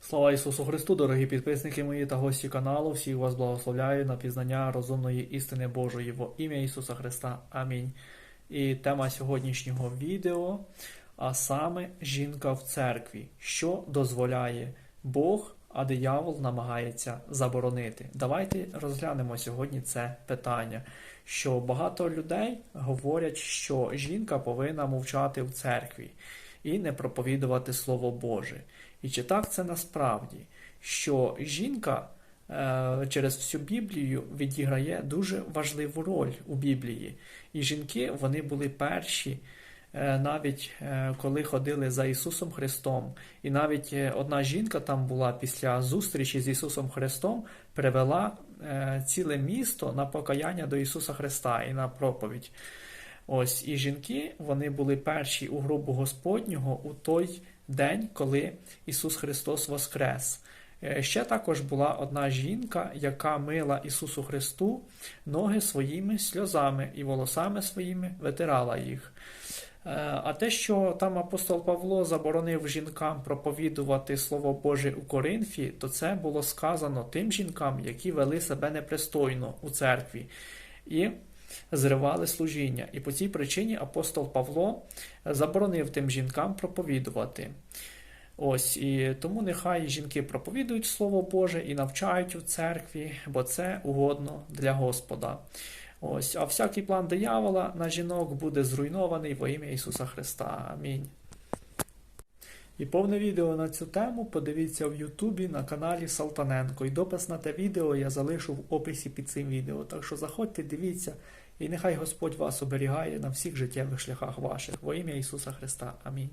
Слава Ісусу Христу, дорогі підписники мої та гості каналу. Всіх вас благословляю на пізнання розумної істини Божої во ім'я Ісуса Христа. Амінь. І тема сьогоднішнього відео, а саме жінка в церкві, що дозволяє Бог, а диявол намагається заборонити. Давайте розглянемо сьогодні це питання. Що багато людей говорять, що жінка повинна мовчати в церкві і не проповідувати Слово Боже. І чи так це насправді, що жінка е, через всю Біблію відіграє дуже важливу роль у Біблії. І жінки вони були перші, е, навіть е, коли ходили за Ісусом Христом. І навіть одна жінка там була після зустрічі з Ісусом Христом, привела ціле місто на покаяння до Ісуса Христа і на проповідь. Ось і жінки вони були перші у гробу Господнього у той день, коли Ісус Христос воскрес. Е, Ще також була одна жінка, яка мила Ісусу Христу ноги своїми сльозами і волосами своїми витирала їх. Е, А те, що там апостол Павло заборонив жінкам проповідувати Слово Боже у Коринфі, то це було сказано тим жінкам, які вели себе непристойно у церкві і зривали служіння. І по цій причині апостол Павло заборонив тим жінкам проповідувати. Ось і тому нехай жінки проповідують Слово Боже і навчають у церкві, бо це угодно для Господа. Ось, а всякий план диявола на жінок буде зруйнований во ім'я Ісуса Христа. Амінь. І повне відео на цю тему подивіться в Ютубі на каналі Салтаненко. І допис на те відео я залишу в описі під цим відео. Так що заходьте, дивіться, і нехай Господь вас оберігає на всіх життєвих шляхах ваших. Во ім'я Ісуса Христа. Амінь.